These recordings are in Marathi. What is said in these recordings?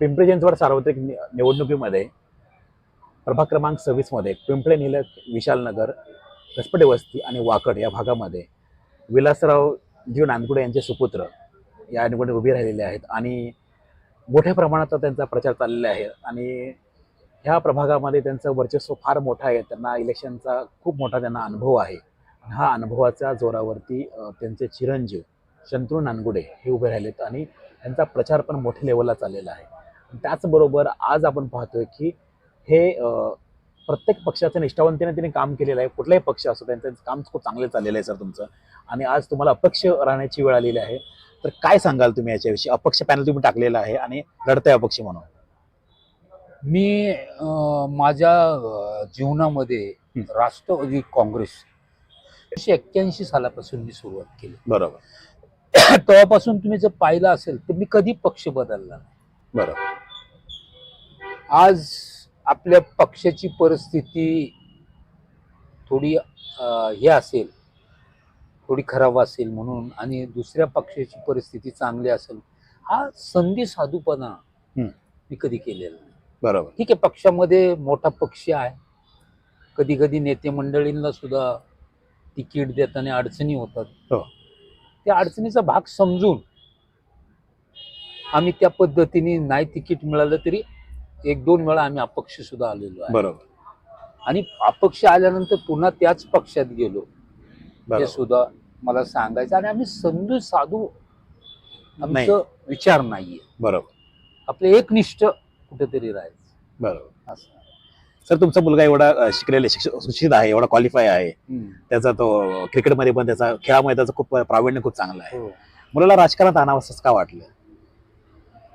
पिंपरी चिंचवड सार्वत्रिक नि- निवडणुकीमध्ये प्रभाग क्रमांक सव्वीसमध्ये पिंपळे निलक विशालनगर कसपटे वस्ती आणि वाकड या भागामध्ये विलासराव जीव नांदगुडे यांचे सुपुत्र या निवडणूक उभे राहिलेले आहेत आणि मोठ्या प्रमाणात त्यांचा प्रचार चाललेला आहे. आणि ह्या प्रभागामध्ये त्यांचं वर्चस्व फार मोठं आहे. त्यांना इलेक्शनचा खूप मोठा त्यांना अनुभव आहे. हा अनुभवाच्या जोरावरती त्यांचे चिरंजीव शंतनू नानगुडे हे उभे राहिलेत आणि त्यांचा प्रचार पण मोठ्या लेवलला चाललेला आहे. त्याचबरोबर आज आपण पाहतोय की हे प्रत्येक पक्षाचं निष्ठावंतीने त्यांनी काम केलेलं आहे. कुठलाही पक्ष असो त्यांचं काम खूप चांगलं चाललेलं आहे सर तुमचं. आणि आज तुम्हाला अपक्ष राहण्याची वेळ आलेली आहे. तर काय सांगाल तुम्ही याच्याविषयी? अपक्ष पॅनल तुम्ही टाकलेलं आहे आणि लढतंय अपक्ष म्हणून. मी माझ्या जीवनामध्ये. राष्ट्रवादी काँग्रेस एकोणीसशे एक्क्याऐंशी सालापासून मी सुरुवात केली. बरोबर. तेव्हापासून तुम्ही जर पाहिलं असेल तर मी कधी पक्ष बदलला नाही. बरोबर. आज आपल्या पक्षाची परिस्थिती थोडी हे असेल थोडी खराब असेल म्हणून आणि दुसऱ्या पक्षाची परिस्थिती चांगली असेल हा संधी साधूपणा. मी कधी केलेला नाही बरोबर ठीक आहे पक्षामध्ये मोठा पक्ष आहे कधी कधी नेते मंडळींना सुद्धा तिकीट देताना अडचणी होतात हो. त्या अडचणीचा भाग समजून आम्ही त्या पद्धतीने नाही तिकीट मिळालं तरी एक दोन वेळा आम्ही अपक्ष सुद्धा आलेलो आहे. आणि बरोबर अपक्ष आल्यानंतर पुन्हा त्याच पक्षात गेलो. हे सुद्धा मला सांगायचं आणि आम्ही साधू नाही. आमचं विचार नाहीये. बरोबर. आपलं एकनिष्ठ कुठेतरी राहायचं. बरोबर. असं सर तुमचा मुलगा एवढा शिकलेला शिक्षित सुशिक्षित आहे एवढा क्वालिफाय आहे. त्याचा तो क्रिकेटमध्ये पण त्याचा खेळामध्ये त्याचा खूप प्रावीण्य खूप चांगला आहे. हो. मुलाला राजकारणात आणावं का वाटलं?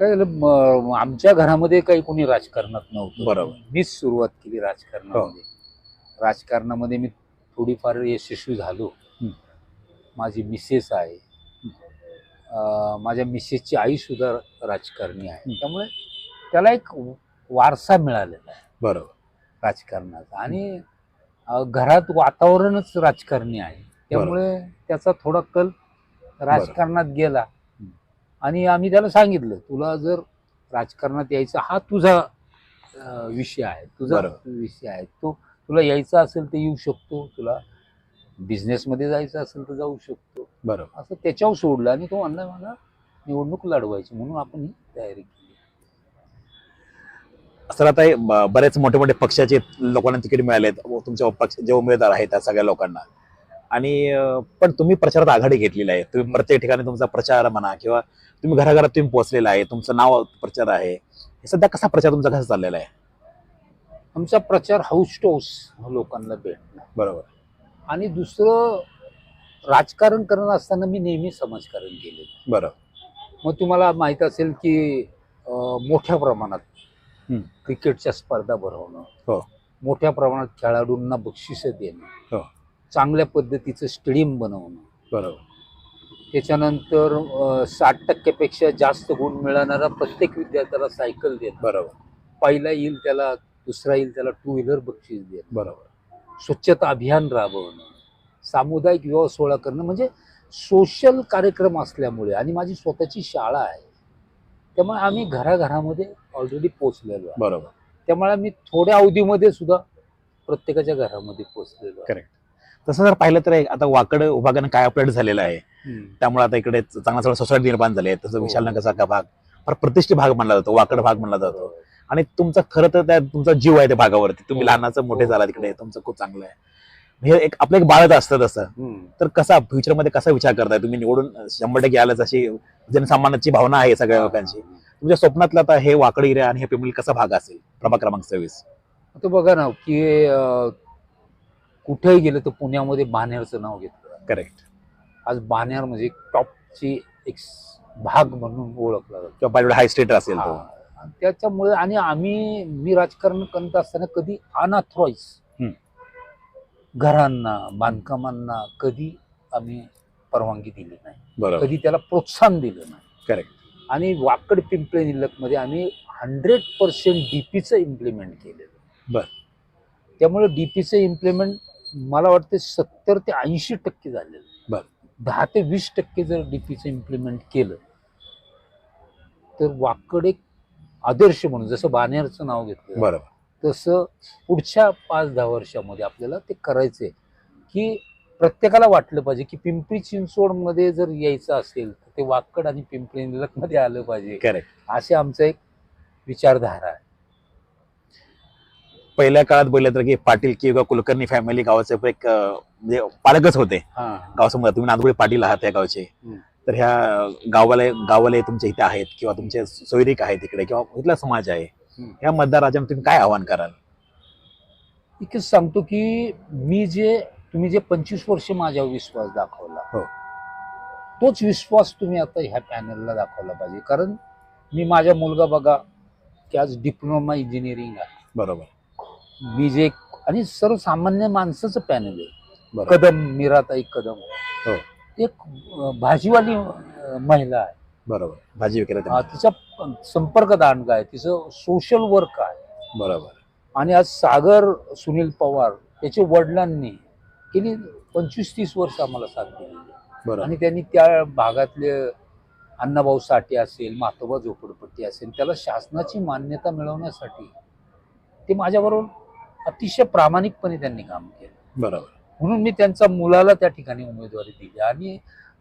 काय झालं म- आमच्या घरामध्ये काही कोणी राजकारणात नव्हतं. बरोबर. मीच सुरुवात केली राजकारणामध्ये. राजकारणामध्ये मी थोडीफार यशस्वी झालो. हं. माझी मिसेस आहे. अं, माझ्या मिसेसची आई सुद्धा राजकारणी आहे. हं. त्यामुळे त्याला एक वारसा मिळालेला आहे. बरोबर. राजकारणाचा. आणि अं, घरात वातावरणच राजकारणी आहे. त्यामुळे त्याचा थोडा कल राजकारणात गेला. हं. आणि आम्ही त्याला सांगितलं तुला जर राजकारणात यायचा हा तुझा विषय आहे तुझा. विषय आहे. तो तुला यायचा असेल तर येऊ शकतो तुला बिझनेसमध्ये जायचं असेल तर जाऊ शकतो. बरोबर. असं त्याच्यावर सोडलं आणि तो म्हणला मला निवडणूक लढवायची म्हणून आपण ही तयारी केली. सर आता हे बरेच मोठे मोठे पक्षाचे लोकांना तिकीट मिळालेत. व तुमच्या पक्ष जे उमेदवार आहेत त्या सगळ्या लोकांना. आणि पण तुम्ही प्रचारात आघाडी घेतलेली आहे. तुम्ही प्रत्येक ठिकाणी तुमचा प्रचार म्हणा किंवा तुम्ही घराघरात तुम्ही पोहोचलेला आहे तुमचं नाव प्रचार आहे. हे सध्या कसा प्रचार तुमचा कसा चाललेला आहे? आमचा प्रचार हाऊस टू हाऊस लोकांना भेटला. बरोबर. आणि दुसरं राजकारण करत असताना मी नेहमी समाजकारण केलेलं बरोबर मग तुम्हाला माहीत असेल की मोठ्या प्रमाणात. क्रिकेटच्या स्पर्धा भरवणं हो. मोठ्या प्रमाणात खेळाडूंना बक्षिसं देणं हो. चांगल्या पद्धतीचं स्टेडियम बनवणं. बरोबर. त्याच्यानंतर साठ टक्क्यापेक्षा जास्त गुण मिळवणारा प्रत्येक विद्यार्थ्याला सायकल देणं बरोबर. पहिला येईल त्याला दुसरा येईल त्याला टू व्हीलर बक्षीस देणं बरोबर. स्वच्छता अभियान राबवणं सामुदायिक विवाह सोहळा करणं म्हणजे सोशल कार्यक्रम असल्यामुळे आणि माझी स्वतःची शाळा आहे त्यामुळे आम्ही घराघरामध्ये ऑलरेडी पोचलेलो बरोबर. त्यामुळे आम्ही थोड्या अवधीमध्ये सुद्धा प्रत्येकाच्या घरामध्ये पोचलेलो आहे. तसं जर पाहिलं तर आता वाकड विभागानं काय अपडेट झालेलं आहे. त्यामुळे आता इकडे चांगला चांगला सोसायटी निर्माण झाले तसं हो. विशालनगरचा भाग फार प्रतिष्ठित भाग मानला जातो वाकड भाग मानला जातो. आणि तुमचा खरं तर त्या तुमचा जीव आहे त्या भागावरती. तुम्ही हो. लहानाचं मोठे हो. झाला तिकडे तुमचं खूप चांगलं आहे. हे एक आपलं एक बाळच असतं तसं. तर कसा फ्युचरमध्ये कसा विचार करताय तुम्ही? निवडून शंभर टक्के आलाच अशी जनसामान्याची भावना आहे सगळ्या लोकांची. तुमच्या स्वप्नातला आता हे वाकड एरिया आणि हे पिंपळी कसा भाग असेल? प्रभाग क्रमांक सव्वीस. आता बघा ना की कुठेही गेलं तर पुण्यामध्ये बाणेरचं नाव घेतलं करेक्ट आज बाणेर म्हणजे टॉपची एक भाग म्हणून ओळखला जातो. हाय स्टेट असेल त्याच्यामुळे आणि आम्ही मी राजकारण करत असताना कधी अनऑथराईज हम्म. घरांना बांधकामांना कधी आम्ही परवानगी दिली नाही. कधी त्याला प्रोत्साहन दिलं नाही. करेक्ट आणि वाकड पिंपळे निलकमध्ये आम्ही हंड्रेड पर्सेंट डीपीचं इम्प्लिमेंट केलेलं. बर. त्यामुळे डीपीचं इम्प्लिमेंट मला वाटते सत्तर ते ऐंशी टक्के झालेलं. बर. दहा ते वीस टक्के जर डीपीचं इम्प्लिमेंट केलं तर वाकड एक आदर्श म्हणून जसं बानेरचं नाव घेतलं बरोबर. तसं पुढच्या पाच दहा वर्षामध्ये आपल्याला ते करायचंय. की प्रत्येकाला वाटलं पाहिजे की पिंपरी चिंचवडमध्ये जर यायचं असेल तर ते वाकड आणि पिंपरी मध्ये आलं पाहिजे. करेक्ट असे आमचं एक विचारधारा आहे. पहिल्या काळात बोललं तर की पाटील किंवा कुलकर्णी फॅमिली गावाचे एक म्हणजे पालकच होते. हा गावासमोर. तुम्ही नांदगुळे पाटील आहात या गावचे. तर ह्या गावाला गावाला तुमच्या इथे आहेत किंवा तुमचे सोयरीक आहेत तिकडे किंवा इथला समाज आहे. ह्या मतदाराच्या तुम्ही काय आव्हान कराल? इतकंच सांगतो की मी जे तुम्ही जे पंचवीस वर्ष माझ्यावर विश्वास दाखवला हो. तोच विश्वास तुम्ही आता ह्या पॅनलला दाखवला पाहिजे. कारण मी माझा मुलगा बघा की आज डिप्लोमा इंजिनिअरिंग आहे. बरोबर. मी जे आणि सर्वसामान्य माणसाचं पॅनल आहे. कदम मीराताई कदम. हो. एक भाजीवाली महिला आहे. बरोबर. भाजी विक्रेते तिचा संपर्क दांडगा आहे. तिचं सोशल वर्क आहे. बरोबर. आणि आज सागर सुनील पवार त्याच्या वडिलांनी गेली पंचवीस तीस वर्ष आम्हाला साथ दिली बरोबर आणि त्यांनी त्या भागातले अण्णाभाऊ साठे असेल मातोबा झोपडपट्टी असेल त्याला शासनाची मान्यता मिळवण्यासाठी ते माझ्याबरोबर अतिशय प्रामाणिकपणे त्यांनी काम केलं. बरोबर. म्हणून मी त्यांच्या मुलाला त्या ठिकाणी उमेदवारी दिली आणि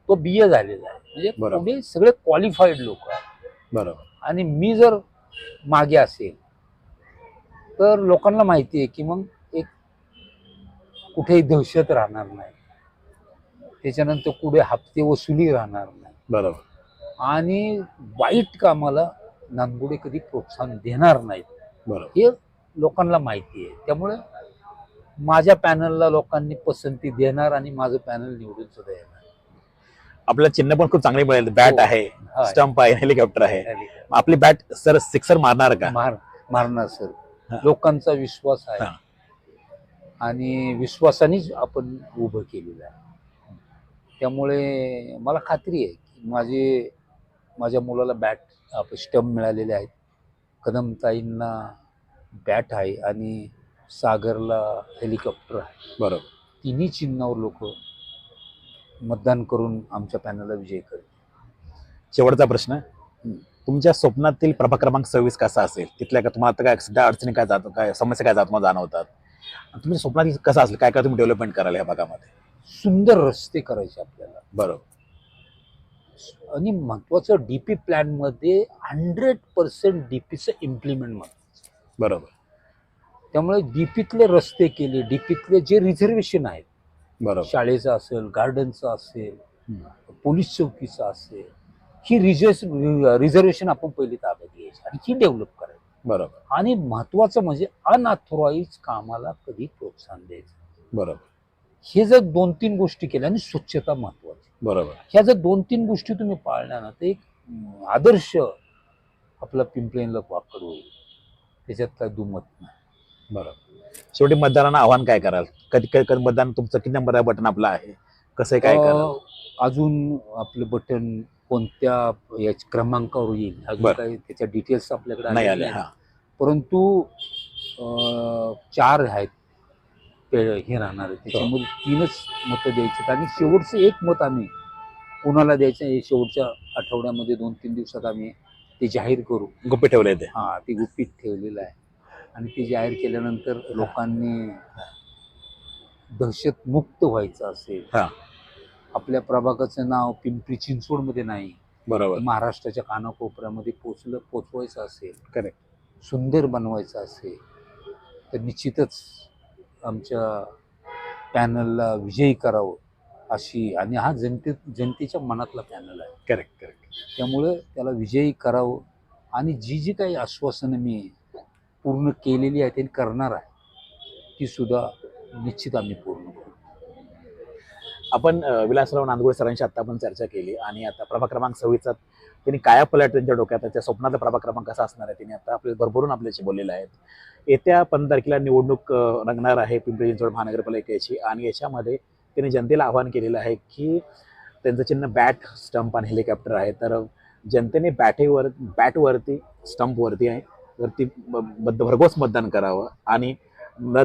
तो बी ए झालेला आहे. म्हणजे. पुढे सगळे क्वालिफाईड लोक आहेत. बरोबर. आणि मी जर मागे असेल तर लोकांना माहिती आहे की मग एक कुठेही दहशत राहणार नाही. त्याच्यानंतर कुठे हप्ते वसुली राहणार नाही. बरोबर. आणि वाईट कामाला नांदगुडे कधी प्रोत्साहन देणार नाहीत. बरोबर. हे लोकांना माहिती आहे. त्यामुळे माझ्या पॅनलला लोकांनी पसंती देणार आणि माझं पॅनल निवडून सुद्धा येणार. आपलं चिन्ह पण खूप चांगले मिळेल. बॅट हो. आहे. स्टंप आहे हेलिकॉप्टर आहे. आपली बॅट सर सिक्सर मारणार का? मार मारणार सर. हा. लोकांचा विश्वास आहे. हा. आणि विश्वासानेच आपण उभं केलेलं आहे. त्यामुळे मला खात्री आहे की माझे माझ्या मुलाला बॅट स्टंप मिळालेले आहेत. कदमताईंना बॅट आहे आणि सागरला हेलिकॉप्टर आहे. बरोबर. तिन्ही चिन्हावर लोक मतदान करून आमच्या पॅनलला विजय करतील. शेवटचा प्रश्न. तुमच्या स्वप्नातील प्रभाग क्रमांक सव्वीस कसा असेल? तिथल्या का तुम्हाला आता काय सध्या अडचणी काय जात काय समस्या काय जात मला जाणवतात? आणि तुमच्या स्वप्नातील कसं असेल? काय काय तुम्ही डेव्हलपमेंट कराल या भागामध्ये? सुंदर रस्ते करायचे आपल्याला. बरोबर. आणि महत्वाचं डीपी प्लॅनमध्ये हंड्रेड पर्सेंट डीपीचं इम्प्लिमेंट महत्वाचं बरोबर. त्यामुळे डीपीतले रस्ते केले डीपीतले जे रिझर्वेशन आहेत बरोबर. शाळेचं असेल गार्डनचं असेल. पोलीस चौकीचं असेल ही रिझर्व रिझर्वेशन आपण पहिली ताब्यात घ्यायची आणि ही डेव्हलप करायची. बरोबर. आणि महत्वाचं म्हणजे अनऑथोराईज कामाला कधी प्रोत्साहन द्यायचं. बरोबर. हे जर दोन तीन गोष्टी केल्या आणि स्वच्छता महत्वाची. बरोबर. ह्या जर दोन तीन गोष्टी तुम्ही पाळल्या ना तर एक आदर्श आपला पिंपळेनला वाकड होईल. त्याच्यात काय दुमत नाही. बरोबर. शेवटी मतदारांना आव्हान काय कराल? कधी कधी कधी मतदान तुमचं किती नंबर बटन आपलं आहे? कसं आहे, काय अजून आपलं बटन कोणत्या याच्या क्रमांकावर येईल? अजून. काही त्याच्या डिटेल्स आपल्याकडे नाही आलेले आले नाहीत. हा परंतु चार आहेत हे राहणार आहे त्याच्यामध्ये तीनच मतं द्यायची आणि शेवटचं एक मत आम्ही कोणाला द्यायचं हे शेवटच्या आठवड्यामध्ये दोन तीन दिवसात आम्ही ते जाहीर करू. गुप्पी ठेवले ते. हा ते गुपित ठेवलेलं आहे. आणि ते जाहीर केल्यानंतर लोकांनी दहशत मुक्त व्हायचं असेल हा. आपल्या प्रभागाचं नाव पिंपरी चिंचवडमध्ये नाही बरोबर. महाराष्ट्राच्या कानाकोपऱ्यामध्ये पोचलं पोचवायचं असेल Correct. सुंदर बनवायचं असेल तर निश्चितच आमच्या पॅनलला विजयी करावं. अशी आणि हा जनते जनतेच्या मनातला पॅनल आहे. करेक्ट करेक्ट त्यामुळे त्याला विजयी करावं आणि जी जी काही आश्वासनं मी पूर्ण केलेली आहे त्यांनी करणार आहे ती सुद्धा निश्चित आम्ही पूर्ण करू. आपण विलासराव नांदगुळे सरांशी आता आपण चर्चा केली आणि आता प्रभाग क्रमांक सव्वीसचा त्यांनी काया पलट त्यांच्या डोक्यात त्याच्या स्वप्नाचा प्रभाग क्रमांक कसा असणार आहे त्यांनी आता आपले भरभरून आपल्याशी बोललेले आहेत. येत्या पंधरा तारखेला निवडणूक रंगणार आहे पिंपरी चिंचवड महानगरपालिकेची आणि याच्यामध्ये त्यांनी जनतेला आवाहन केलेलं आहे की त्यांचं चिन्ह बॅट स्टंप आणि हेलिकॉप्टर आहे. तर जनतेने बॅटेवर बॅटवरती स्टंपवरती आहे. वरती भरघोस मतदान करावं आणि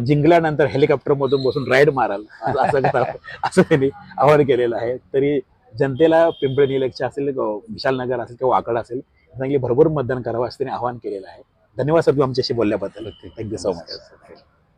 जिंकल्यानंतर हेलिकॉप्टरमधून बसून राईड माराल. असं असं करावं असं त्यांनी आवाहन केलेलं आहे. तरी जनतेला पिंपळे निलकचे असेल विशालनगर असेल किंवा वाकड असेल चांगली भरभरून मतदान करावं असं त्यांनी आवाहन केलेलं आहे. धन्यवाद सर तुम्ही आमच्याशी बोलल्याबद्दल. Thank you so much